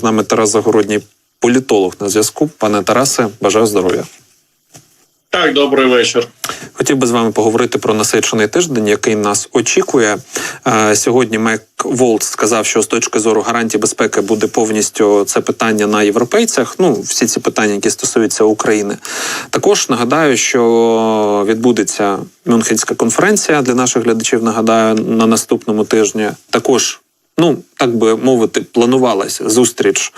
З нами Тарас Загородній, політолог на зв'язку. Пане Тарасе, бажаю здоров'я. Так, добрий вечір. Хотів би з вами поговорити про насичений тиждень, який нас очікує. Е, Сьогодні Мек Волт сказав, що з точки зору гарантій безпеки буде повністю це питання на європейцях. Ну, всі ці питання, які стосуються України. Також нагадаю, що відбудеться Мюнхенська конференція для наших глядачів. Нагадаю, на наступному тижні. Також ну так би мовити, планувалась зустріч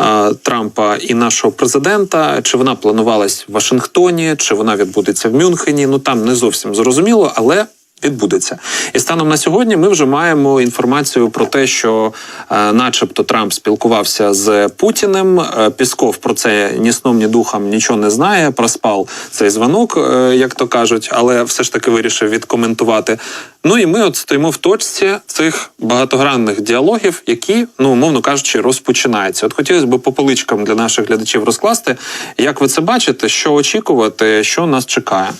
е, Трампа і нашого президента. Чи вона планувалась в Вашингтоні, чи вона відбудеться в Мюнхені? Ну там не зовсім зрозуміло, але. Відбудеться і станом на сьогодні. Ми вже маємо інформацію про те, що, е, начебто, Трамп спілкувався з Путіним. Е, Пісков про це ні сном, ні духом нічого не знає. Проспав цей дзвонок, е, як то кажуть, але все ж таки вирішив відкоментувати. Ну і ми от стоїмо в точці цих багатогранних діалогів, які, ну умовно кажучи, розпочинаються. От хотілося б по поличкам для наших глядачів розкласти, як ви це бачите, що очікувати, що нас чекає.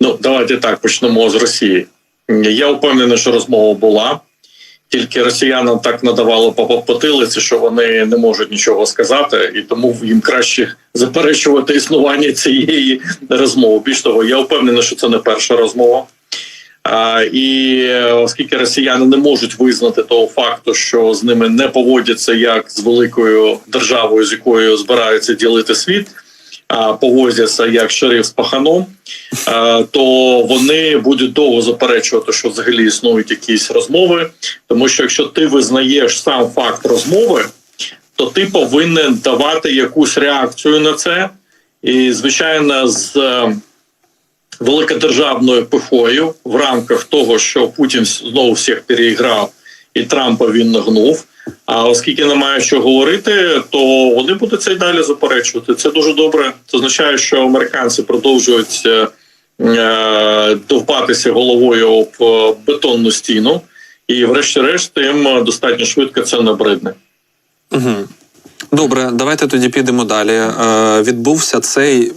Ну давайте так почнемо з Росії. Я впевнений, що розмова була. Тільки росіянам так надавало по потилиці, що вони не можуть нічого сказати, і тому їм краще заперечувати існування цієї розмови. Більш того, я впевнений, що це не перша розмова. А, І оскільки росіяни не можуть визнати того факту, що з ними не поводяться як з великою державою, з якою збираються ділити світ, а поводяться як шериф з паханом, то вони будуть довго заперечувати, що взагалі існують якісь розмови. Тому що якщо ти визнаєш сам факт розмови, то ти повинен давати якусь реакцію на це, і звичайно, з великодержавною пихою в рамках того, що Путін знову всіх переіграв і Трампа він нагнув. А оскільки немає що говорити, то вони будуть це й далі заперечувати. Це дуже добре. Це означає, що американці продовжують е, е довбатися головою об е, бетонну стіну, і, врешті-решт, їм достатньо швидко це набридне. Угу. Добре, давайте тоді підемо далі. Е, Відбувся цей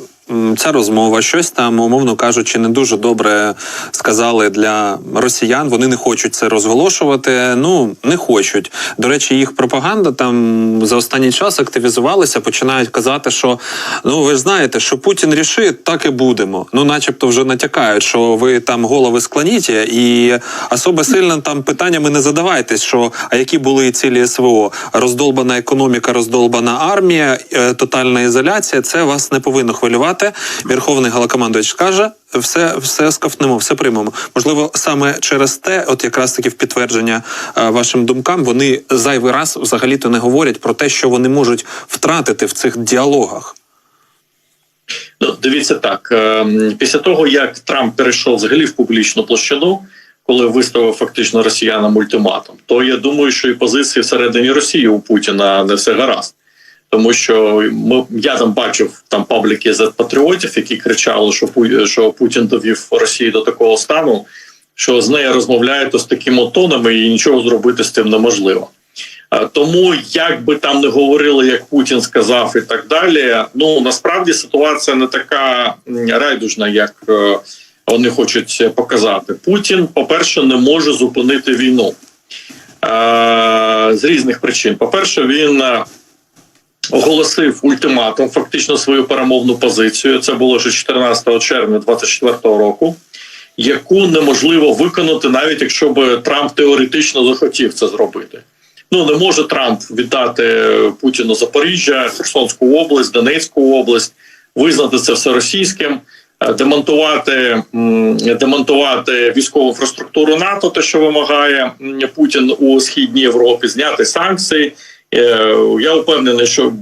ця розмова, щось там, умовно кажучи, не дуже добре сказали для росіян. Вони не хочуть це розголошувати. Ну не хочуть. До речі, їх пропаганда там за останній час активізувалася. Починають казати, що ну ви ж знаєте, що Путін рішить, так і будемо. Ну, начебто, вже натякають, що ви там голови склоніть, і особо сильно там питаннями не задавайтесь, що а які були цілі СВО? Роздолбана економіка, роздолбана армія, е, тотальна ізоляція. Це вас не повинно хвилювати приймати. Верховний Галакомандович каже, все все скафнемо, все приймемо. Можливо, саме через те, от якраз таки в підтвердження а, вашим думкам, вони зайвий раз взагалі-то не говорять про те, що вони можуть втратити в цих діалогах. Ну, дивіться так ем, після того як Трамп перейшов взагалі в публічну площину. Коли виставив фактично росіянам ультиматум, то я думаю, що і позиції всередині Росії у Путіна не все гаразд тому що ми я там бачив там пабліки з патріотів, які кричали, що що Путін довів Росію до такого стану, що з нею розмовляють з такими тонами, і нічого зробити з тим неможливо. Тому як би там не говорили, як Путін сказав, і так далі. Ну насправді ситуація не така райдужна, як е, вони хочуть показати. Путін, по перше, не може зупинити війну з різних причин. По перше, він оголосив ультиматум, фактично свою перемовну позицію. Це було вже 14 червня 2024 року, яку неможливо виконати, навіть якщо б Трамп теоретично захотів це зробити. Ну не може Трамп віддати Путіну Запоріжжя, Херсонську область, Донецьку область, визнати це все російським. Е, демонтувати демонтувати військову інфраструктуру НАТО, те, що вимагає Путін у східній Європі, зняти санкції, я впевнений, що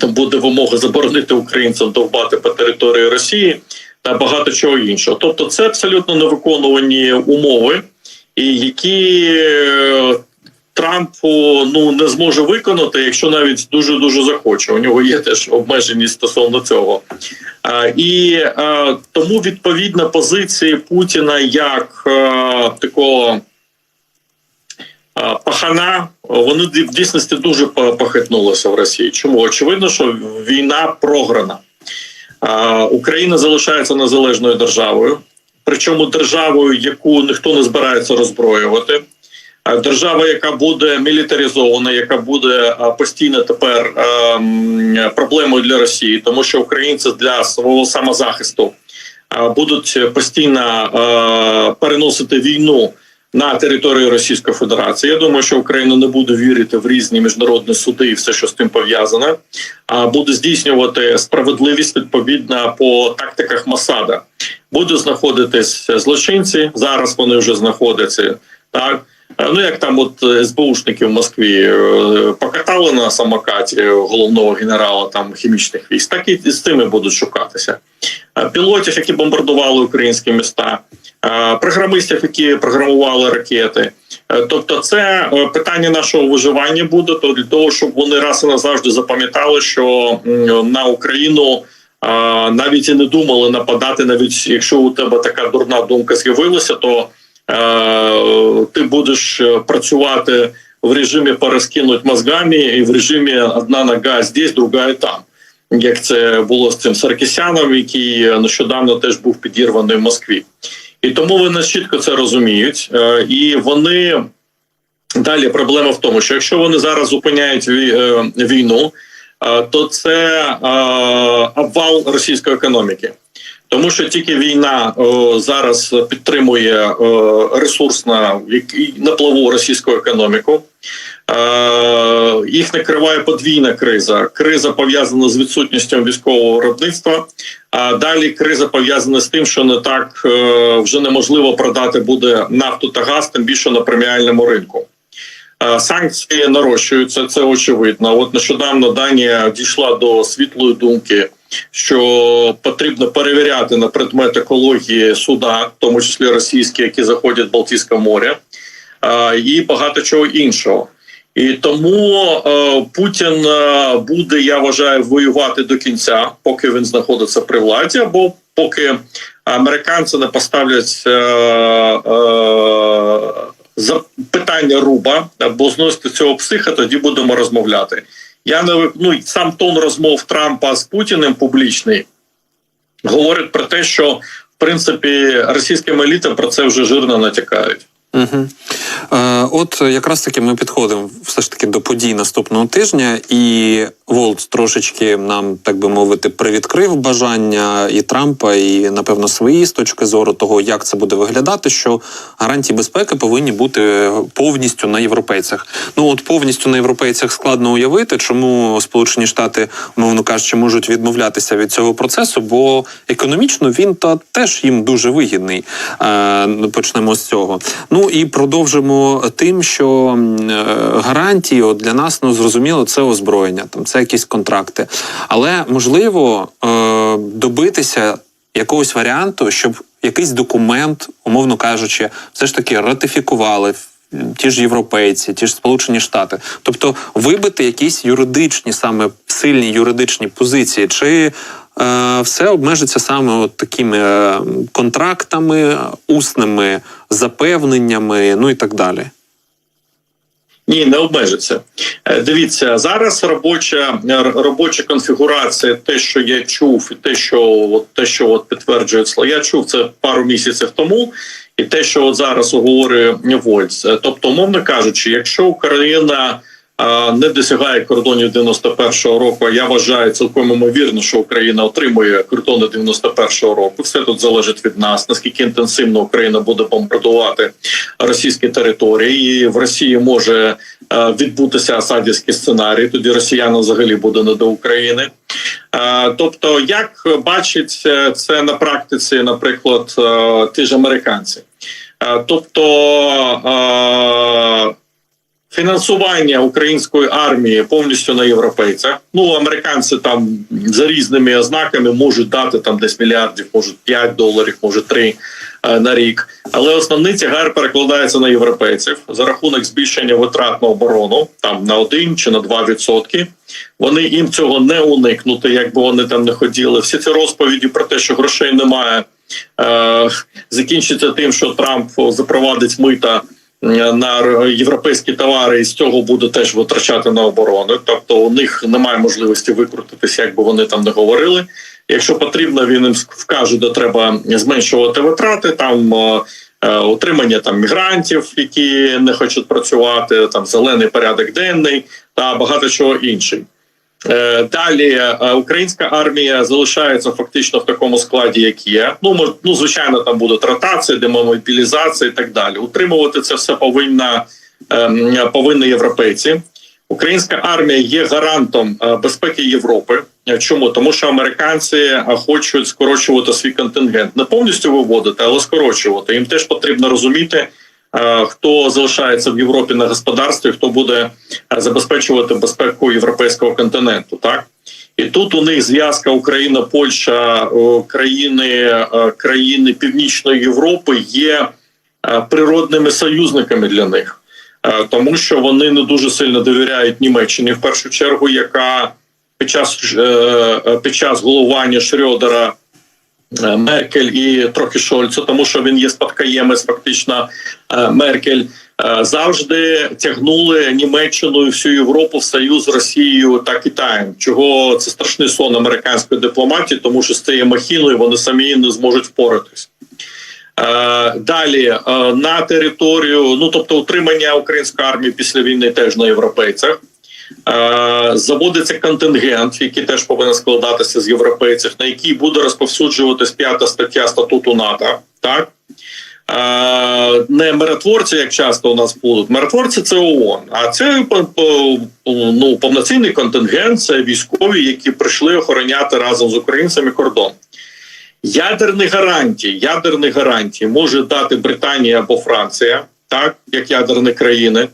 там буде вимога заборонити українцям довбати по території Росії та багато чого іншого. Тобто, це абсолютно невиконувані умови, і які е, Трампу ну не зможе виконати, якщо навіть дуже дуже захоче. У нього є теж обмеженість стосовно цього. А, І тому відповідна позиція Путіна як такого пахана вони в дійсності дуже похитнулися в Росії. Чому очевидно, що війна програна? Україна залишається незалежною державою, причому державою, яку ніхто не збирається роззброювати. Держава, яка буде мілітаризована, яка буде постійно тепер проблемою для Росії, тому що українці для свого самозахисту будуть постійно переносити війну на територію Російської Федерації. Я думаю, що Україна не буде вірити в різні міжнародні суди і все, що з тим пов'язане, а буде здійснювати справедливість відповідно по тактиках Масада. Будуть знаходитись злочинці. Зараз вони вже знаходяться так. Е, Ну, як там, от е, СБУшники в Москві е, покатали на самокаті головного генерала там хімічних військ, так і з цими будуть шукатися. Пілотів, які бомбардували українські міста, програмистів, які програмували ракети. Тобто, це питання нашого виживання буде то для того, щоб вони раз і назавжди запам'ятали, що на Україну. Навіть і не думали нападати, навіть якщо у тебе така дурна думка з'явилася, то ти будеш е, працювати в режимі перескинуть мозгами і в режимі одна нога здесь, друга там. Як це було з цим Саркісяном, який нещодавно теж був підірваний в Москві. І тому вони чітко це розуміють. Е, і вони далі проблема в тому, що якщо вони зараз зупиняють е, війну, е, то це е, обвал російської економіки. Тому що тільки війна е, зараз підтримує ресурсна який на плаву російську економіку. Е, їх накриває подвійна криза. Криза пов'язана з відсутністю військового виробництва. А далі криза пов'язана з тим, що не так е, вже неможливо продати буде нафту та газ, тим більше на преміальному ринку. Е, Санкції нарощуються, це очевидно. От нещодавно Данія дійшла до світлої думки, що потрібно перевіряти на предмет екології суда, в тому числі російські, які заходять в Балтійське море, і багато чого іншого. І тому е, Путін е, буде, я вважаю, воювати до кінця, поки він знаходиться при владі, або поки американці не поставлять е, за питання руба або зносити цього психа, тоді будемо розмовляти. Я не ну, сам тон розмов Трампа з Путіним публічний говорить про те, що в принципі російським елітам про це вже жирно натякають. Угу. Е, от якраз таки ми підходимо все ж таки до подій наступного тижня, і Волц трошечки нам, так би мовити, привідкрив бажання і Трампа, і напевно свої з точки зору того, як це буде виглядати, що гарантії безпеки повинні бути повністю на європейцях. Ну от повністю на європейцях складно уявити, чому Сполучені Штати, мовно кажучи, можуть відмовлятися від цього процесу, бо економічно він та теж їм дуже вигідний. Е, почнемо з цього. Ну і продовжимо тим, що е, гарантії от для нас ну зрозуміло, це озброєння, там це якісь контракти. Але можливо е, добитися якогось варіанту, щоб якийсь документ, умовно кажучи, все ж таки ратифікували. Ті ж європейці, ті ж Сполучені Штати, тобто вибити якісь юридичні, саме сильні юридичні позиції, чи е, все обмежиться саме от такими е, контрактами, усними запевненнями, ну і так далі. Ні, не обмежиться. Е, Дивіться, зараз робоча робоча конфігурація, те, що я чув, і те, що от те, що от підтверджує слова, я чув це пару місяців тому, і те, що от зараз оговорює Вольц. Тобто, умовно кажучи, якщо Україна не досягає кордонів 91-го року, я вважаю цілком ймовірно, що Україна отримує кордони 91-го року. Все тут залежить від нас, наскільки інтенсивно Україна буде бомбардувати російські території. І в Росії може відбутися асадівський сценарій. Тоді росіянам взагалі буде не до України. Тобто, як бачить е, це на практиці, наприклад, е, ті ж американці. Е, Тобто е, фінансування української армії повністю на європейцях. Ну, американці там за різними ознаками можуть дати там десь мільярдів, можуть 5 доларів, може 3 е, на рік. Але основний тягар перекладається на європейців за рахунок збільшення витрат на оборону, там на 1 чи на 2 відсотки. Вони їм цього не уникнути, як би вони там не хотіли. Всі ці розповіді про те, що грошей немає, закінчиться тим, що Трамп запровадить мита е, на європейські товари, і з цього буде теж витрачати на оборону. Тобто у них немає можливості викрутитися, як би вони там не говорили. Якщо потрібно, він їм вкаже, де треба зменшувати витрати. Там е, е, там мігрантів, які не хочуть працювати, там зелений порядок денний та багато чого іншого. Е, Далі е, українська армія залишається фактично в такому складі, як є. Ну мож- ну звичайно, там будуть ротації, демобілізація і так далі. Утримувати це все повинна ем, повинні європейці. Українська армія є гарантом е, безпеки Європи. Чому тому, що американці хочуть скорочувати свій контингент, не повністю виводити, але скорочувати. Їм теж потрібно розуміти, хто залишається в Європі на господарстві, хто буде е, забезпечувати безпеку європейського континенту. Так і тут у них зв'язка Україна, Польща, країни, е, країни Північної Європи є е, природними союзниками для них. Е, тому що вони не дуже сильно довіряють Німеччині в першу чергу, яка під час е, е, під час головування Шрёдера е, Меркель і трохи Шольцу, тому що він є спадкоємець, фактично е, Меркель. е, Завжди тягнули Німеччину і всю Європу в союз Росією та Китаєм. Чого це страшний сон американської дипломатії, тому що з цією махіною вони самі не зможуть впоратись. Е, Далі е, на територію, ну тобто утримання української армії після війни теж на європейцях. Е, Заводиться контингент, який теж повинен складатися з європейців, на який буде розповсюджуватись п'ята стаття статуту НАТО. Так Е, не миротворці, як часто у нас будуть. Миротворці це ООН, а це ну, повноцінний контингент, це військові, які прийшли охороняти разом з українцями кордон. Ядерні гарантії, ядерні гарантії може дати Британія або Франція, так як ядерні країни.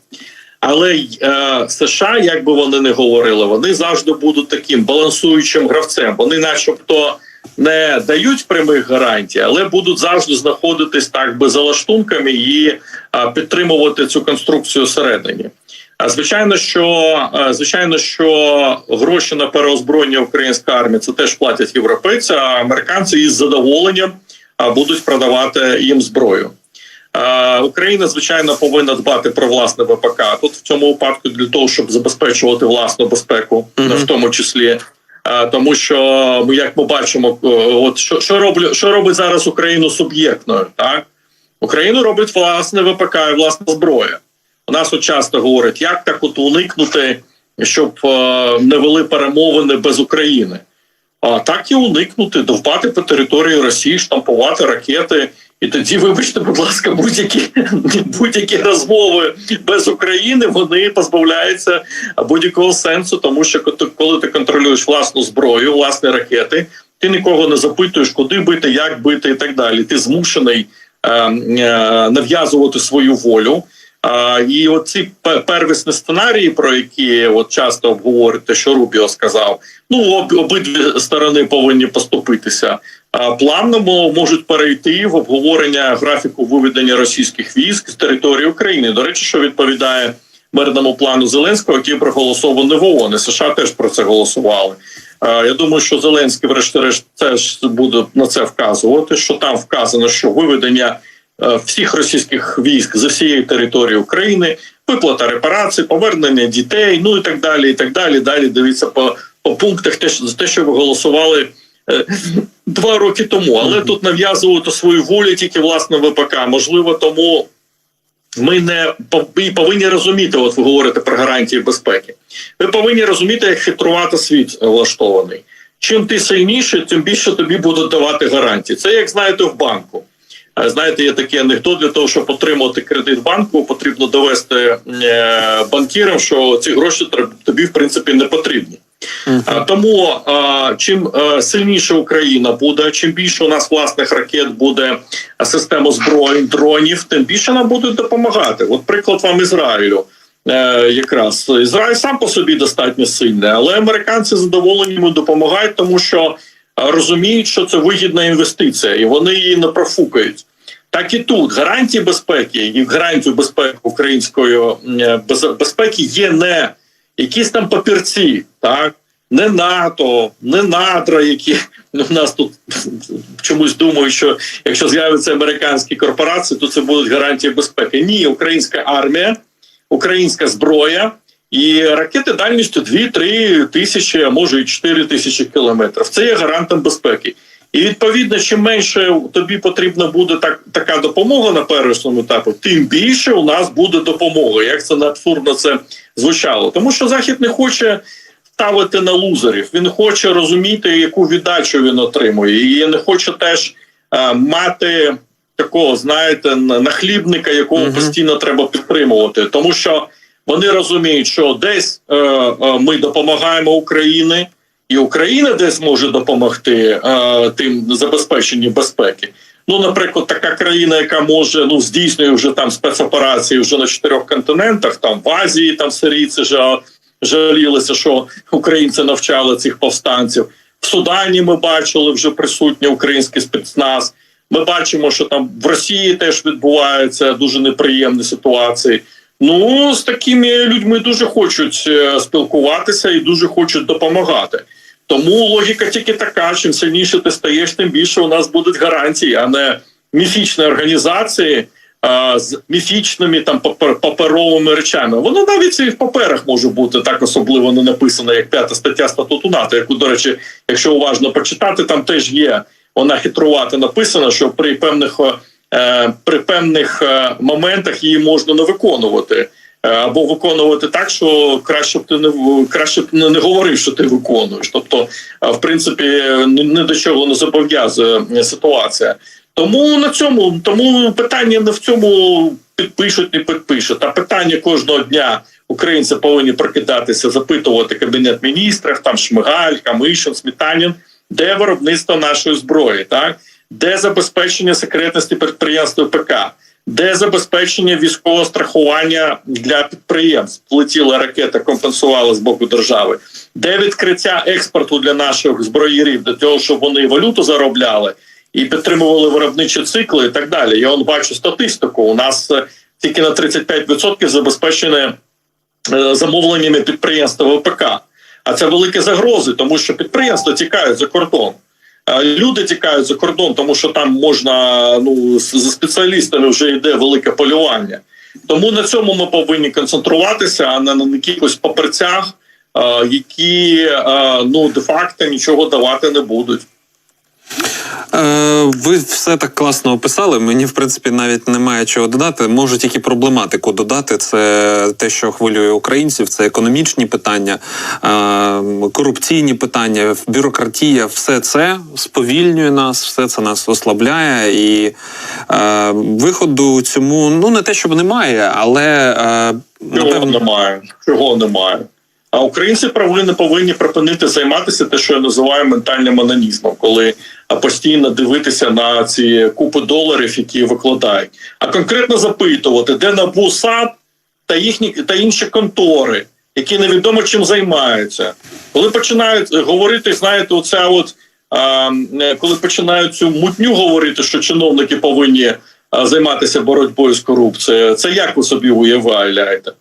Але е, США, як би вони не говорили, вони завжди будуть таким балансуючим гравцем. Вони, начебто, не дають прямих гарантій, але будуть завжди знаходитись так би за лаштунками і е, підтримувати цю конструкцію всередині. А звичайно, що е, звичайно, що гроші на переозброєння української армії це теж платять європейці, а американці із задоволенням будуть продавати їм зброю. Е, Україна, звичайно, повинна дбати про власне ВПК. Тут в цьому випадку для того, щоб забезпечувати власну безпеку, в тому числі. Е, Тому що ми, як ми бачимо, е, от що, що роблю, що робить зараз Україну суб'єктною, так Україну робить власне ВПК і власна зброя. У нас от часто говорять, як так от уникнути, щоб не вели перемовини без України. А так і уникнути, довбати по території Росії, штампувати ракети. І тоді, вибачте, будь ласка, будь-які будь-які розмови без України вони позбавляються будь-якого сенсу, тому що коли- ти контролюєш власну зброю, власні ракети, ти нікого не запитуєш, куди бити, як бити і так далі. Ти змушений е, е, нав'язувати свою волю. А, і оці первісні сценарії, про які от часто обговорюєте, що Рубіо сказав, ну об, обидві сторони повинні поступитися. Плавно можуть перейти в обговорення графіку виведення російських військ з території України. До речі, що відповідає мирному плану Зеленського, який проголосований в ООН. І США теж про це голосували. Я думаю, що Зеленський, врешті-решт, теж буде на це вказувати. Що там вказано, що виведення е, всіх російських військ з всієї території України, виплата репарацій, повернення дітей, ну і так далі. І так далі. Далі дивіться по, по пунктах, те, що- те, що ви голосували. Два роки тому, але тут нав'язувати свою волю тільки власне ВПК. Можливо, тому ми не повинні розуміти. От ви говорите про гарантії безпеки. Ви повинні розуміти, як хитрувати світ влаштований. Чим ти сильніший, тим більше тобі будуть давати гарантії. Це як знаєте в банку. Знаєте, є такий анекдот для того, щоб отримати кредит банку, потрібно довести е, банкірам, що ці гроші тобі в принципі не потрібні. Тому чим е, сильніше Україна буде, чим більше у нас власних ракет буде систем озброєнь, дронів, тим більше нам будуть допомагати. От приклад вам Ізраїлю. Е, якраз Ізраїль сам по собі достатньо сильний, але американці задоволені допомагають, тому що розуміють, що це вигідна інвестиція, і вони її не профукають. Так і тут гарантії безпеки і гарантію безпеки української е, безпеки є не якісь там папірці, так не НАТО, не надра, які ну, в нас тут чомусь думають, що якщо з'являться американські корпорації, то це будуть гарантії безпеки. Ні, українська армія, українська зброя і ракети дальністю 2-3 тисячі, а може і 4 тисячі кілометрів. Це є гарантом безпеки. І відповідно, чим менше тобі потрібна буде так, така допомога на першому етапі, тим більше у нас буде допомога. Як це не абсурдно це звучало, тому що захід не хоче ставити на лузерів. Він хоче розуміти, яку віддачу він отримує, і не хоче теж е, мати такого, знаєте, на- нахлібника, якого Мгм. постійно треба підтримувати, тому що вони розуміють, що десь е, е, ми допомагаємо Україні, і Україна десь може допомогти е, тим забезпеченні безпеки. Ну, наприклад, така країна, яка може ну здійснює вже там спецоперації вже на чотирьох континентах, там в Азії, там сирійці жа- жалілися, що українці навчали цих повстанців. В Судані ми бачили вже присутній український спецназ. Ми бачимо, що там в Росії теж відбуваються дуже неприємні ситуації. Ну з такими людьми дуже хочуть е, спілкуватися і дуже хочуть допомагати. Тому логіка тільки така: чим сильніше ти стаєш, тим більше у нас будуть гарантії, а не міфічні організації а, з міфічними там папер- паперовими речами. Воно навіть і в паперах може бути так особливо не написано, як п'ята стаття статуту НАТО, яку, до речі, якщо уважно почитати, там теж є вона хитрувато написана, що при певних е, при певних е, моментах її можна не виконувати. Е, Або виконувати так, що краще б ти не краще б не, не говорив, що ти виконуєш. Тобто, е, в принципі, ні до чого не зобов'язує ситуація. Тому на цьому тому питання не в цьому підпишуть, не підпишуть. А питання кожного дня українці повинні прокидатися, запитувати кабінет міністрів, там Шмигаль, Камишин, Смітанін, де виробництво нашої зброї, так де забезпечення секретності підприємства ПК, де забезпечення військового страхування для підприємств. Летіла ракета, компенсували з боку держави, де відкриття експорту для наших зброїрів, для того, щоб вони валюту заробляли і підтримували виробничі цикли, і так далі. Я он бачу статистику. У нас е, тільки на 35% забезпечене замовленнями підприємства ВПК. А це великі загрози, тому що підприємства тікають за кордон. Люди тікають за кордон, тому що там можна ну за спеціалістами вже йде велике полювання. Тому на цьому ми повинні концентруватися, а не на якихось паперцях, які ну де факто нічого давати не будуть. Е, ви все так класно описали. Мені, в принципі, навіть немає чого додати. Можу тільки проблематику додати. Це те, що хвилює українців, це економічні питання, е, корупційні питання, бюрократія. Все це сповільнює нас, все це нас ослабляє. І е, виходу цьому ну не те, щоб немає, але е, Чого напевно. немає? Чого немає? А українці повинні повинні припинити займатися те, що я називаю ментальним анонізмом, коли постійно дивитися на ці купи доларів, які викладають, а конкретно запитувати, де НАБУ САП та їхні та інші контори, які невідомо чим займаються, коли починають говорити, знаєте, оця от е, коли починають цю мутню говорити, що чиновники повинні а, займатися боротьбою з корупцією, це як ви собі уявляєте?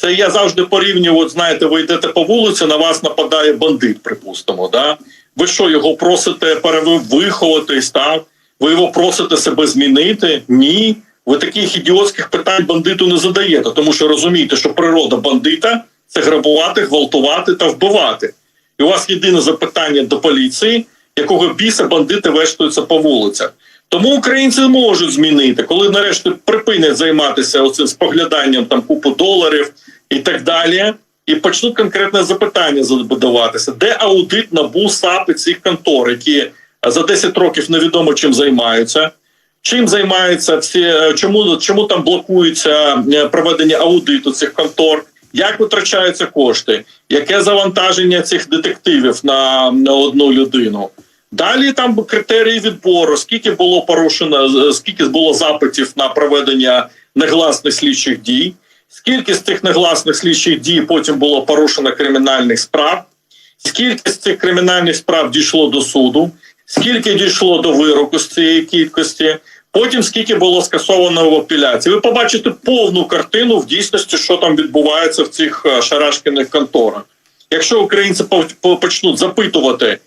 Це я завжди порівнюю. От знаєте, ви йдете по вулиці, на вас нападає бандит, припустимо. Да? Ви що, його просите перевиховуватись, так? Ви його просите себе змінити? Ні. Ви таких ідіотських питань бандиту не задаєте, тому що розумієте, що природа бандита це грабувати, гвалтувати та вбивати. І у вас єдине запитання до поліції, якого біса бандити вештуються по вулицях. Тому українці можуть змінити, коли нарешті припинять займатися оцим спогляданням там купу доларів і так далі, і почнуть конкретне запитання задаватися, де аудит НАБУ, САП і цих контор, які за 10 років невідомо чим займаються. Чим займаються всі, чому, чому там блокується е, проведення аудиту цих контор? Як витрачаються кошти? Яке завантаження цих детективів на, на одну людину? Далі там критерії відбору, скільки було порушено, скільки було запитів на проведення негласних слідчих дій, скільки з цих негласних слідчих дій потім було порушено кримінальних справ, скільки з цих кримінальних справ дійшло до суду, скільки дійшло до вироку з цієї кількості, потім скільки було скасовано в апеляції. Ви побачите повну картину в дійсності, що там відбувається в цих е, шарашкіних конторах. Якщо українці по- по- почнуть запитувати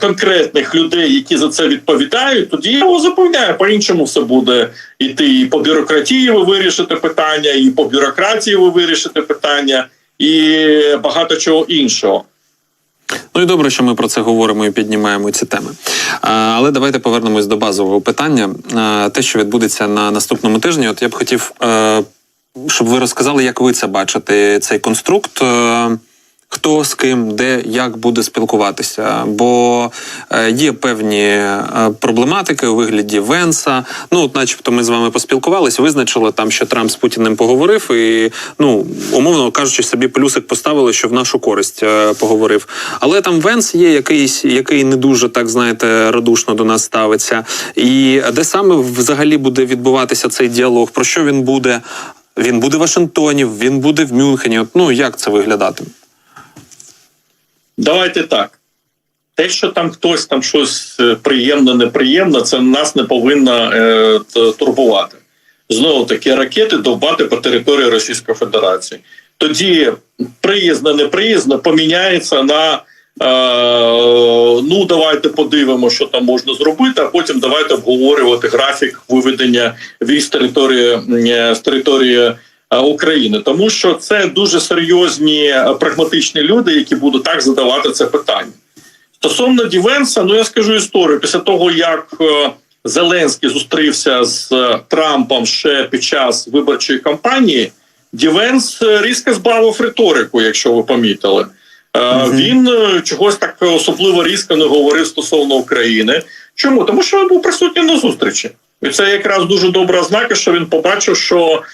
конкретних людей, які за це відповідають, тоді я його запевняю, по-іншому все буде йти. І по бюрократії ви вирішите питання, і по бюрократії ви вирішите питання, і багато чого іншого. Ну і добре, що ми про це говоримо і піднімаємо ці теми. Але давайте повернемось до базового питання. Те, що відбудеться на наступному тижні, от я б хотів, е, щоб ви розказали, як ви це бачите, цей конструкт. Хто з ким, де, як буде спілкуватися, бо е, є певні е, проблематики у вигляді Венса. Ну, от, начебто, ми з вами поспілкувалися, визначили там, що Трамп з Путіним поговорив, і ну умовно кажучи, собі плюсик поставили, що в нашу користь е, поговорив. Але там Венс є якийсь, який не дуже так знаєте, радушно до нас ставиться. І де саме взагалі буде відбуватися цей діалог? Про що він буде? Він буде в Вашингтоні, він буде в Мюнхені. Ну як це виглядатиме? Давайте так. Те, що там хтось там щось е, приємне, неприємне, це нас не повинно е, турбувати. Знову таки, ракети довбати по території Російської Федерації. Тоді приїзне, неприїзне поміняється на е, ну давайте подивимо, що там можна зробити, а потім давайте обговорювати графік виведення військ з території, е, з території України, тому що це дуже серйозні е, прагматичні люди, які будуть так задавати це питання. Стосовно Дівенса, ну я скажу історію. Після того, як е, Зеленський зустрівся з е, Трампом ще під час виборчої кампанії, Дівенс е, різко збавив риторику, якщо ви помітили. Е, Мгм. Він е, чогось так особливо різко не говорив стосовно України. Чому? Тому що він був присутній на зустрічі. І це якраз дуже добра ознака, що він побачив, що е,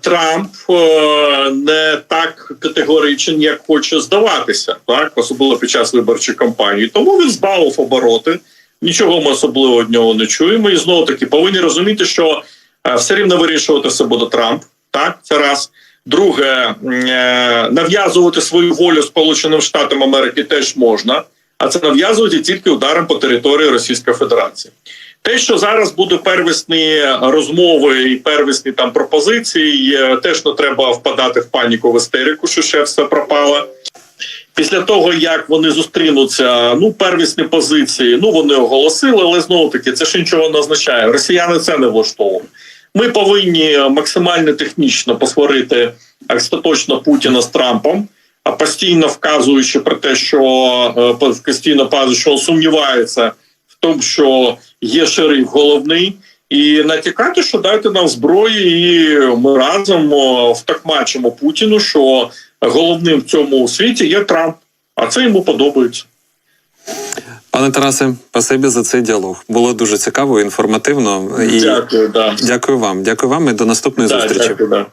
Трамп е, не так категоричен, як хоче здаватися, так особливо під час виборчої кампанії. Тому він збавив обороти. Нічого ми особливо від нього не чуємо. І знову таки повинні розуміти, що е, все рівно вирішувати все буде Трамп. Так, це раз. Друге, е, нав'язувати свою волю Сполученим Штатам Америки теж можна, а це нав'язувати тільки ударом по території Російської Федерації. Те, що зараз буде первісні розмови і первісні там пропозиції, теж не треба впадати в паніку в істерику, що ще все пропало. Після того, як вони зустрінуться, ну первісні позиції, ну вони оголосили, але знову таки це ж нічого не означає. Росіяни це не влаштовують. Ми повинні максимально технічно посварити остаточно Путіна з Трампом, а постійно вказуючи про те, що е, постійно вказуючи, що сумнівається тому, що є шериф головний, і натякати, що дайте нам зброї, і ми разом о, втокмачимо Путіну, що головним в цьому світі є Трамп, а це йому подобається. Пане Тарасе, спасибі за цей діалог. Було дуже цікаво, інформативно. І Дякую, да. дякую вам. Дякую вам і до наступної Да, зустрічі. дякую, да.